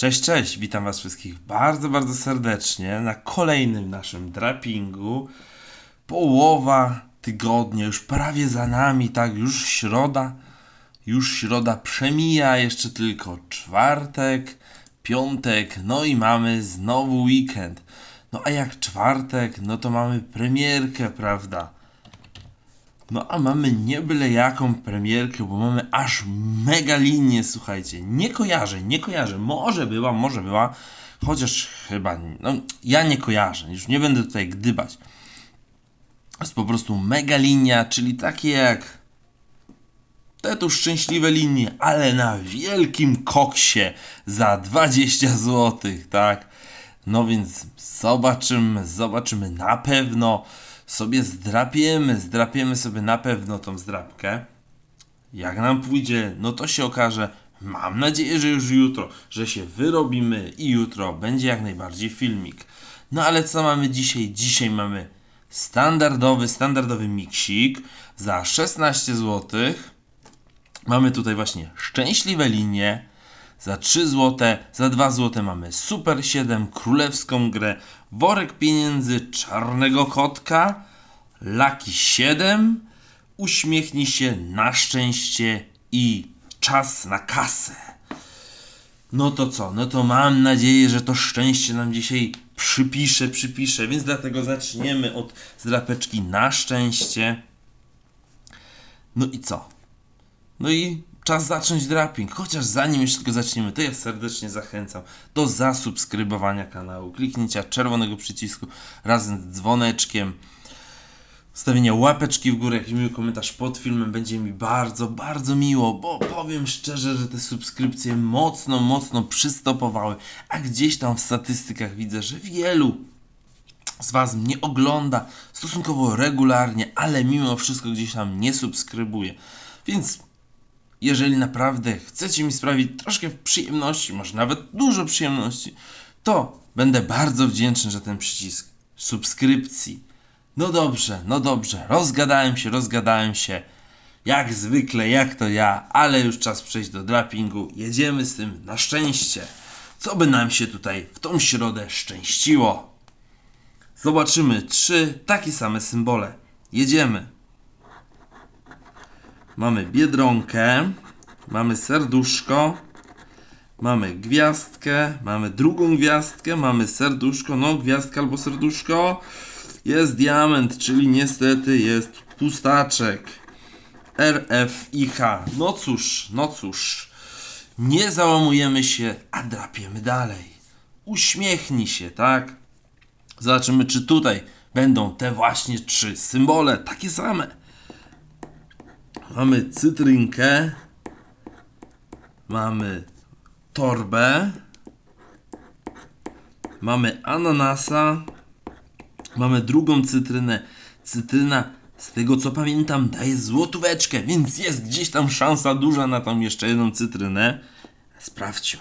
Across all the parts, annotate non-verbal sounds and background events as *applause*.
Cześć, cześć, witam Was wszystkich bardzo, bardzo serdecznie na kolejnym naszym drapingu. Połowa tygodnia już prawie za nami, tak, już środa, już środa przemija, jeszcze tylko czwartek, piątek, no i mamy znowu weekend. No a jak czwartek, no to mamy premierkę, prawda? No a mamy nie byle jaką premierkę, bo mamy aż mega linię, słuchajcie. Nie kojarzę, nie kojarzę. Może była, może była, chociaż chyba, no ja nie kojarzę, już nie będę tutaj gdybać. Jest po prostu mega linia, czyli takie jak te tu szczęśliwe linie, ale na wielkim koksie za 20 zł, tak? No więc zobaczymy, zobaczymy na pewno sobie zdrapiemy, zdrapiemy sobie na pewno tą zdrapkę. Jak nam pójdzie, no to się okaże. Mam nadzieję, że już jutro, że się wyrobimy i jutro będzie jak najbardziej filmik. No ale co mamy dzisiaj? Dzisiaj mamy standardowy, standardowy miksik za 16 zł. Mamy tutaj właśnie szczęśliwe linie za 3 zł, za 2 zł mamy Super 7, królewską grę, worek pieniędzy, czarnego kotka, Laki 7, uśmiechnij się na szczęście i czas na kasę. No to co? No to mam nadzieję, że to szczęście nam dzisiaj przypisze, przypisze, więc dlatego zaczniemy od zdrapeczki na szczęście. No i co? No i czas zacząć draping. Chociaż zanim jeszcze tylko zaczniemy, to ja serdecznie zachęcam do zasubskrybowania kanału, kliknięcia czerwonego przycisku razem z dzwoneczkiem, stawienia łapeczki w górę, jakiś miły komentarz pod filmem będzie mi bardzo, bardzo miło, bo powiem szczerze, że te subskrypcje mocno, mocno przystopowały, a gdzieś tam w statystykach widzę, że wielu z Was mnie ogląda stosunkowo regularnie, ale mimo wszystko gdzieś tam nie subskrybuje. Więc jeżeli naprawdę chcecie mi sprawić troszkę przyjemności, może nawet dużo przyjemności, to będę bardzo wdzięczny za ten przycisk subskrypcji. No dobrze, no dobrze, rozgadałem się, rozgadałem się. Jak zwykle, jak to ja, ale już czas przejść do drapingu. Jedziemy z tym na szczęście. Co by nam się tutaj w tą środę szczęściło? Zobaczymy trzy takie same symbole. Jedziemy. Mamy biedronkę, mamy serduszko, mamy gwiazdkę, mamy drugą gwiazdkę, mamy serduszko, no gwiazdka albo serduszko. Jest diament, czyli niestety jest pustaczek. RF i H. No cóż, no cóż. Nie załamujemy się, a drapiemy dalej. Uśmiechnij się, tak? Zobaczymy, czy tutaj będą te właśnie trzy symbole, takie same. Mamy cytrynkę. Mamy torbę. Mamy ananasa. Mamy drugą cytrynę. Cytryna, z tego co pamiętam, daje złotóweczkę, więc jest gdzieś tam szansa duża na tą jeszcze jedną cytrynę. Sprawdźmy.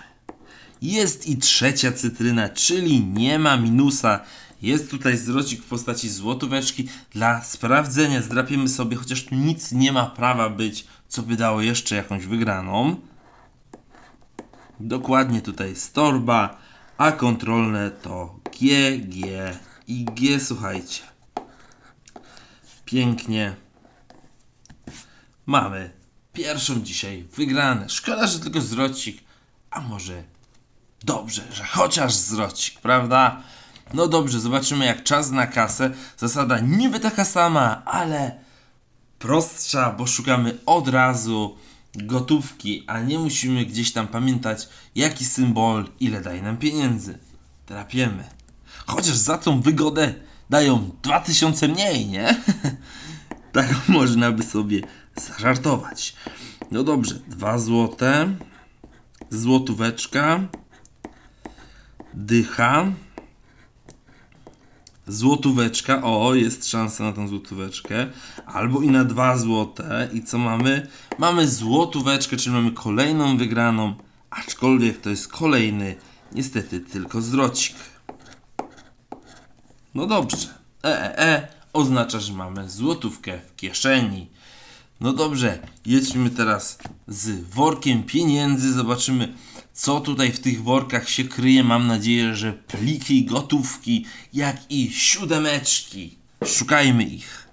Jest i trzecia cytryna, czyli nie ma minusa. Jest tutaj zwrocik w postaci złotóweczki. Dla sprawdzenia zdrapiemy sobie, chociaż tu nic nie ma prawa być, co by dało jeszcze jakąś wygraną. Dokładnie tutaj jest torba, a kontrolne to G, G i G, słuchajcie. Pięknie. Mamy pierwszą dzisiaj wygrane. Szkoda, że tylko zwrocik, a może dobrze, że chociaż zwrocik, prawda? No dobrze, zobaczymy jak czas na kasę. Zasada niby taka sama, ale prostsza, bo szukamy od razu gotówki, a nie musimy gdzieś tam pamiętać jaki symbol, ile daje nam pieniędzy. Trapiemy. Chociaż za tą wygodę dają 2000 mniej, nie? *laughs* tak można by sobie zażartować. No dobrze, 2 złote, złotóweczka, dycha, złotóweczka, o, jest szansa na tą złotóweczkę, albo i na 2 złote. I co mamy? Mamy złotóweczkę, czyli mamy kolejną wygraną, aczkolwiek to jest kolejny, niestety tylko zwrocik. No dobrze, EEE oznacza, że mamy złotówkę w kieszeni. No dobrze, jedźmy teraz z workiem pieniędzy. Zobaczymy, co tutaj w tych workach się kryje. Mam nadzieję, że pliki gotówki, jak i siódemeczki. Szukajmy ich.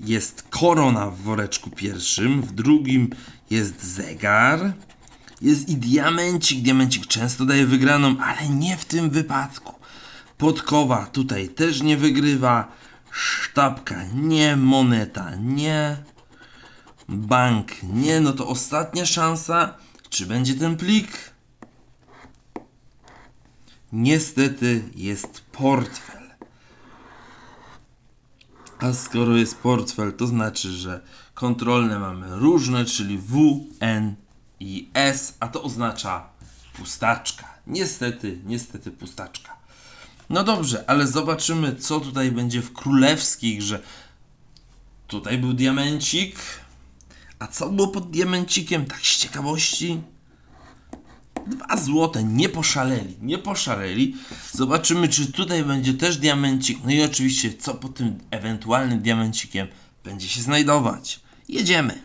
Jest korona w woreczku pierwszym, w drugim jest zegar. Jest i diamencik. Diamencik często daje wygraną, ale nie w tym wypadku. Podkowa tutaj też nie wygrywa. Sztabka nie, moneta nie. Bank nie, no to ostatnia szansa. Czy będzie ten plik? Niestety jest portfel. A skoro jest portfel, to znaczy, że kontrolne mamy różne, czyli W, N i S, a to oznacza pustaczka. Niestety, niestety pustaczka. No dobrze, ale zobaczymy, co tutaj będzie w królewskiej grze. Tutaj był diamencik. A co było pod diamencikiem? Tak z ciekawości. Dwa złote, nie poszaleli, nie poszaleli. Zobaczymy, czy tutaj będzie też diamencik. No i oczywiście, co pod tym ewentualnym diamencikiem będzie się znajdować. Jedziemy.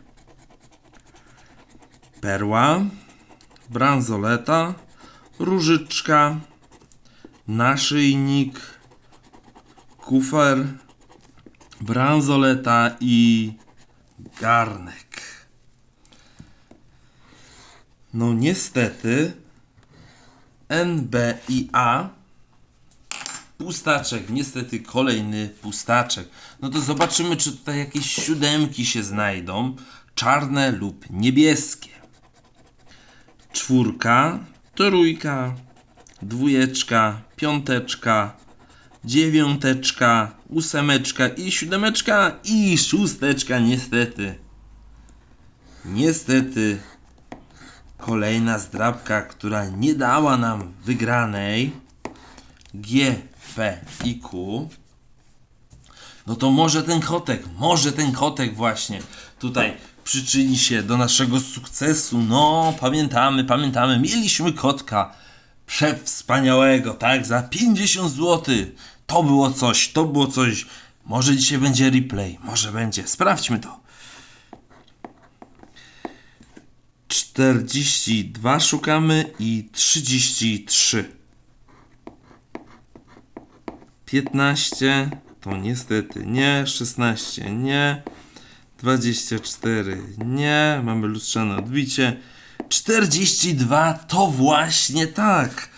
Perła, bransoleta, różyczka, naszyjnik, kufer, bransoleta i garnek. No niestety N, B i A pustaczek, niestety kolejny pustaczek. No to zobaczymy, czy tutaj jakieś siódemki się znajdą, czarne lub niebieskie. Czwórka, trójka, dwójeczka, piąteczka, dziewiąteczka, ósemeczka i siódemeczka i szósteczka niestety. Niestety kolejna zdrabka, która nie dała nam wygranej G, P i Q. No to może ten kotek, może ten kotek właśnie tutaj przyczyni się do naszego sukcesu. No, pamiętamy, pamiętamy, mieliśmy kotka przewspaniałego, tak, za 50 zł. To było coś, to było coś. Może dzisiaj będzie replay, może będzie. Sprawdźmy to. 42 szukamy i 33. 15 to niestety nie, 16 nie, 24 nie, mamy lustrzane odbicie. 42 to właśnie tak.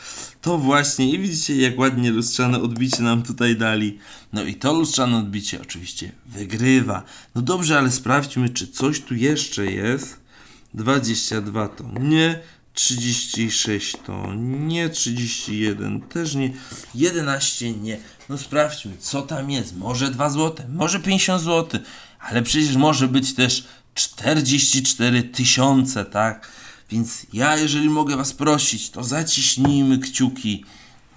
To właśnie i widzicie jak ładnie lustrzane odbicie nam tutaj dali. No i to lustrzane odbicie oczywiście wygrywa. No dobrze, ale sprawdźmy czy coś tu jeszcze jest. 22 to nie, 36 to nie, 31 też nie, 11 nie. No sprawdźmy, co tam jest. Może 2 zł, może 50 zł, ale przecież może być też 44 tysiące, tak? Więc ja, jeżeli mogę Was prosić, to zaciśnijmy kciuki,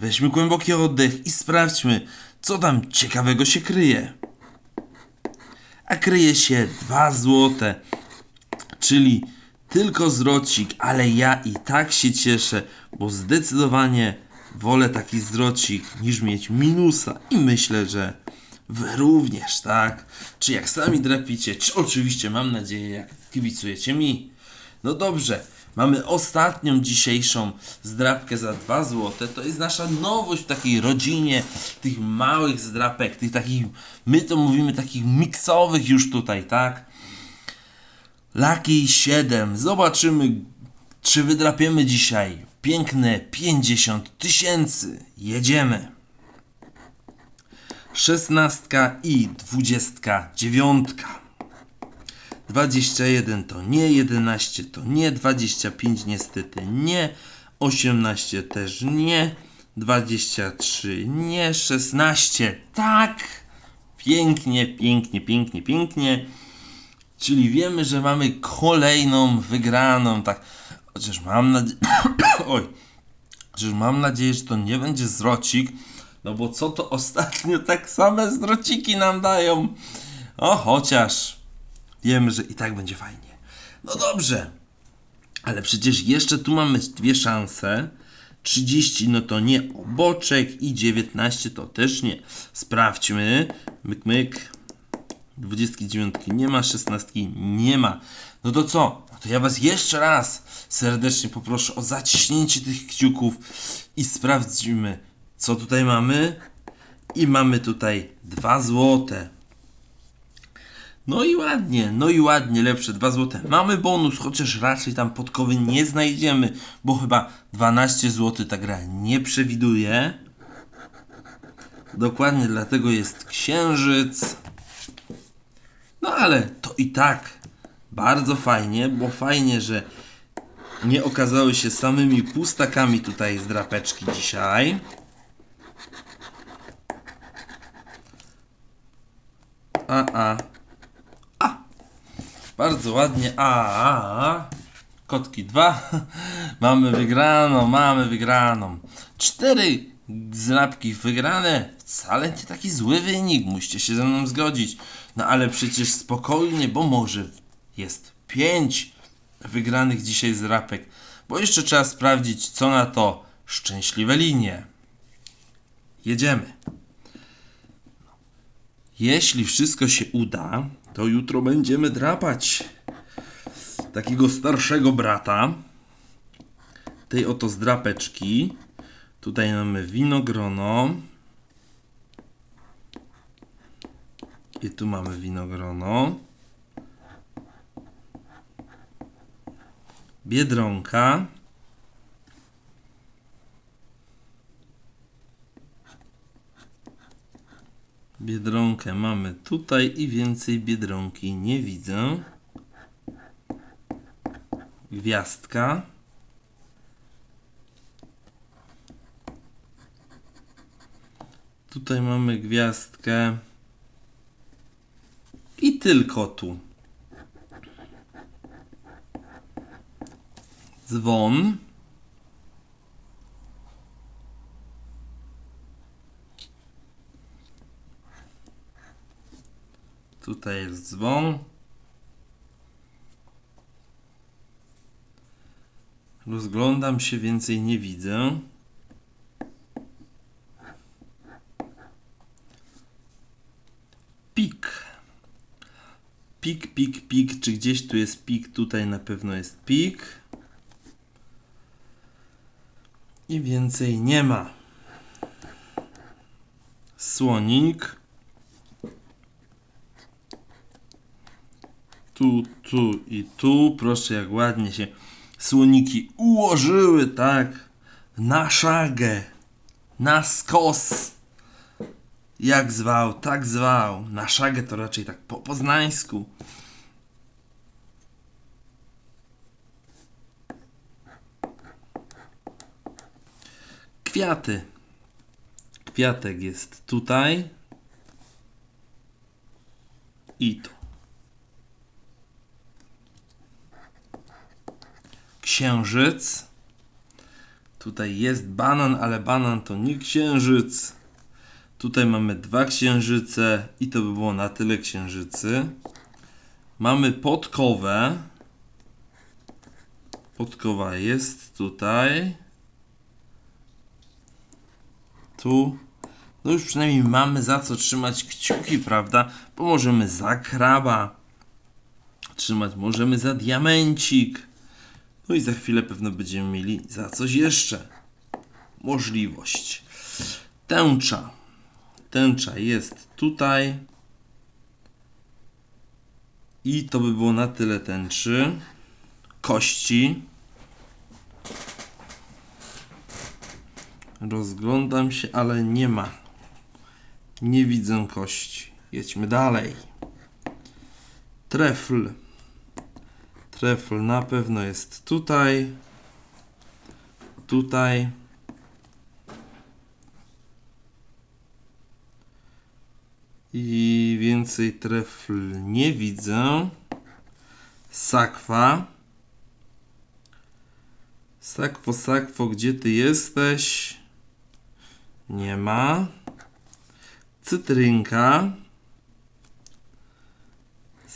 weźmy głęboki oddech i sprawdźmy, co tam ciekawego się kryje. A kryje się 2 złote, czyli tylko zwrocik, ale ja i tak się cieszę, bo zdecydowanie wolę taki zwrocik niż mieć minusa i myślę, że wy również, tak? Czy jak sami drapicie, czy oczywiście mam nadzieję, jak kibicujecie mi. No dobrze, mamy ostatnią dzisiejszą zdrapkę za 2 zł. To jest nasza nowość w takiej rodzinie tych małych zdrapek, tych takich, my to mówimy takich miksowych już tutaj, tak? Lucky 7. Zobaczymy, czy wydrapiemy dzisiaj piękne 50 tysięcy. Jedziemy. 16 i 29. 21 to nie, 11 to nie, 25 niestety nie, 18 też nie, 23 nie, 16 tak. Pięknie, pięknie, pięknie, pięknie. Czyli wiemy, że mamy kolejną wygraną, tak. Chociaż mam nadzieję. *coughs* Oj. Chociaż mam nadzieję, że to nie będzie zwrocik. No bo co to ostatnio tak same zwrociki nam dają? O, chociaż wiemy, że i tak będzie fajnie. No dobrze. Ale przecież jeszcze tu mamy dwie szanse. 30 no to nie oboczek i 19 to też nie. Sprawdźmy. Myk, myk. 29 nie ma, 16 nie ma. No to co? No to ja Was jeszcze raz serdecznie poproszę o zaciśnięcie tych kciuków i sprawdzimy, co tutaj mamy. I mamy tutaj 2 złote. No i ładnie, no i ładnie, lepsze 2 złote. Mamy bonus, chociaż raczej tam podkowy nie znajdziemy, bo chyba 12 zł ta gra nie przewiduje. Dokładnie dlatego jest księżyc. No ale to i tak bardzo fajnie, bo fajnie, że nie okazały się samymi pustakami tutaj z drapeczki dzisiaj. A. A. Bardzo ładnie. A, a, a. Kotki dwa. *laughs* Mamy wygraną, mamy wygraną. Cztery zlapki wygrane. Wcale nie taki zły wynik. Musicie się ze mną zgodzić. No ale przecież spokojnie, bo może jest pięć wygranych dzisiaj z rapek. Bo jeszcze trzeba sprawdzić, co na to szczęśliwe linie. Jedziemy. Jeśli wszystko się uda, to jutro będziemy drapać takiego starszego brata tej oto zdrapeczki. Tutaj mamy winogrono. I tu mamy winogrono. Biedronka. Biedronkę mamy tutaj i więcej biedronki nie widzę. Gwiazdka. Tutaj mamy gwiazdkę. I tylko tu. Dzwon. Tutaj jest dzwon. Rozglądam się, więcej nie widzę. Pik. Pik, pik, pik. Czy gdzieś tu jest pik? Tutaj na pewno jest pik. I więcej nie ma. Słonik. Tu, tu i tu. Proszę, jak ładnie się słoniki ułożyły, tak? Na szagę. Na skos. Jak zwał, tak zwał. Na szagę to raczej tak po poznańsku. Kwiaty. Kwiatek jest tutaj. I tu. Księżyc. Tutaj jest banan, ale banan to nie księżyc. Tutaj mamy dwa księżyce i to by było na tyle księżycy. Mamy podkowę. Podkowa jest tutaj. Tu. No już przynajmniej mamy za co trzymać kciuki, prawda? Bo możemy za kraba trzymać, możemy za diamencik. No i za chwilę pewno będziemy mieli za coś jeszcze możliwość. Tęcza. Tęcza jest tutaj. I to by było na tyle tęczy. Kości. Rozglądam się, ale nie ma. Nie widzę kości. Jedźmy dalej. Trefl. Trefl na pewno jest tutaj. Tutaj. I więcej trefl nie widzę. Sakwa. Sakwo, sakwo, gdzie ty jesteś? Nie ma. Cytrynka.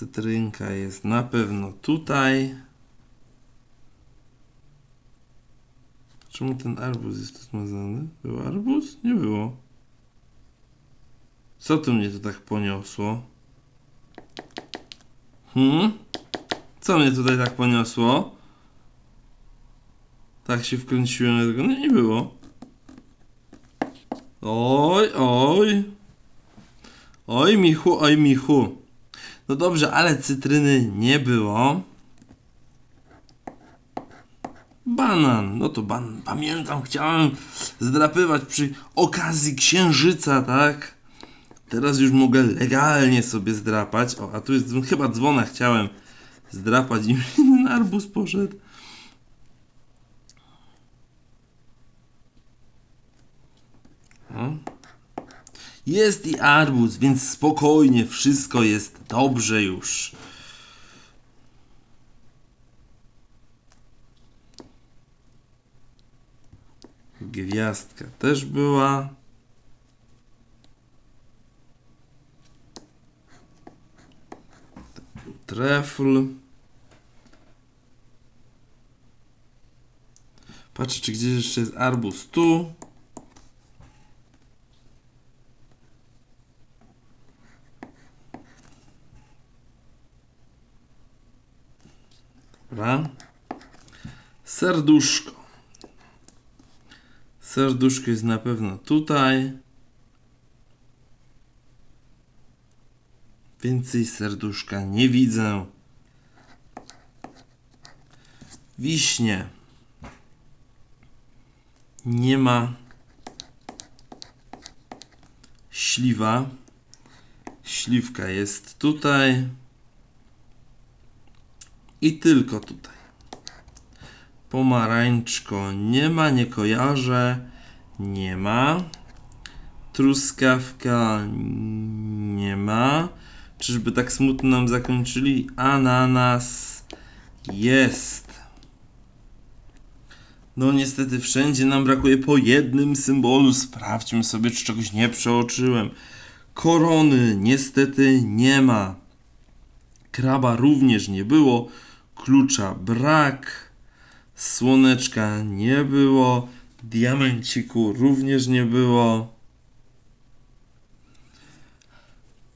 Cytrynka jest na pewno tutaj. Czemu ten arbuz jest zmazany? Był arbuz? Nie było. Co tu mnie to tak poniosło? Hmm? Co mnie tutaj tak poniosło? Tak się wkręciłem, tego nie było. Oj, oj. Oj, Michu, oj, Michu. No dobrze, ale cytryny nie było. Banan, no to ban. Pamiętam, chciałem zdrapywać przy okazji księżyca, tak? Teraz już mogę legalnie sobie zdrapać. O, a tu jest dzwon- chyba dzwona chciałem zdrapać i *laughs* na arbuz poszedł. O. Jest i arbuz, więc spokojnie, wszystko jest dobrze już. Gwiazdka też była. Trefl. Patrzę, czy gdzieś jeszcze jest arbuz. Tu. Dobra. Serduszko. Serduszko jest na pewno tutaj. Więcej serduszka nie widzę. Wiśnie. Nie ma. Śliwa. Śliwka jest tutaj. I tylko tutaj. Pomarańczko nie ma, nie kojarzę. Nie ma. Truskawka nie ma. Czyżby tak smutno nam zakończyli? Ananas jest. No niestety wszędzie nam brakuje po jednym symbolu. Sprawdźmy sobie, czy czegoś nie przeoczyłem. Korony niestety nie ma. Kraba również nie było. Klucza brak. Słoneczka nie było. Diamenciku również nie było.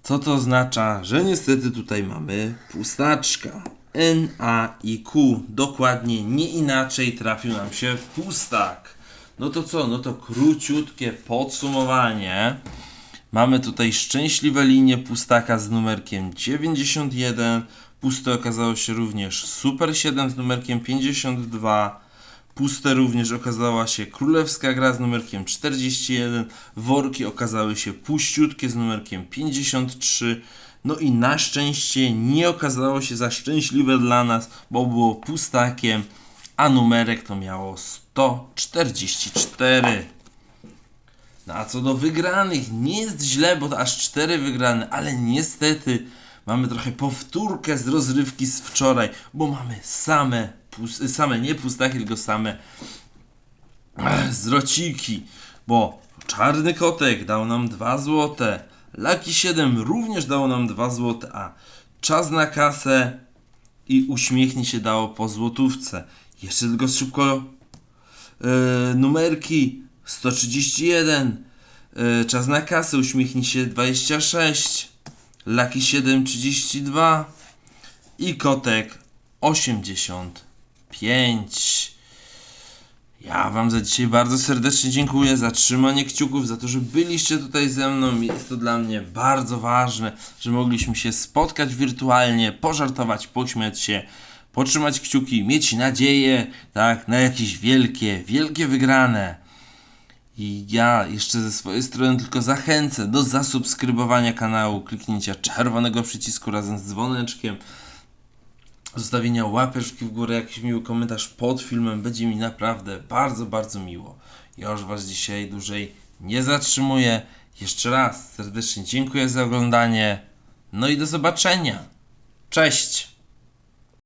Co to oznacza? Że niestety tutaj mamy pustaczka. N, A i Q. Dokładnie nie inaczej trafił nam się pustak. No to co? No to króciutkie podsumowanie. Mamy tutaj szczęśliwe linie pustaka z numerkiem 91. Puste okazało się również Super 7 z numerkiem 52. Puste również okazała się królewska gra z numerkiem 41. Worki okazały się puściutkie z numerkiem 53. No i na szczęście nie okazało się za szczęśliwe dla nas, bo było pustakiem, a numerek to miało 144. No a co do wygranych, nie jest źle, bo aż 4 wygrane, ale niestety mamy trochę powtórkę z rozrywki z wczoraj, bo mamy same, pus- same nie pustaki, tylko same ech, zwrociki, bo czarny kotek dał nam 2 złote, Lucky 7 również dało nam 2 złote, a czas na kasę i uśmiechnij się dało po złotówce. Jeszcze tylko szybko e, numerki 131 e, czas na kasę uśmiechnij się 26 Lucky 7 32 i kotek 85 ja wam za dzisiaj bardzo serdecznie dziękuję za trzymanie kciuków, za to, że byliście tutaj ze mną. Jest to dla mnie bardzo ważne, że mogliśmy się spotkać wirtualnie, pożartować, pośmiać się, potrzymać kciuki, mieć nadzieję, tak, na jakieś wielkie, wielkie wygrane. I ja jeszcze ze swojej strony tylko zachęcę do zasubskrybowania kanału, kliknięcia czerwonego przycisku razem z dzwoneczkiem, zostawienia łapeczki w górę, jakiś miły komentarz pod filmem. Będzie mi naprawdę bardzo, bardzo miło. Ja już Was dzisiaj dłużej nie zatrzymuję. Jeszcze raz serdecznie dziękuję za oglądanie. No i do zobaczenia. Cześć!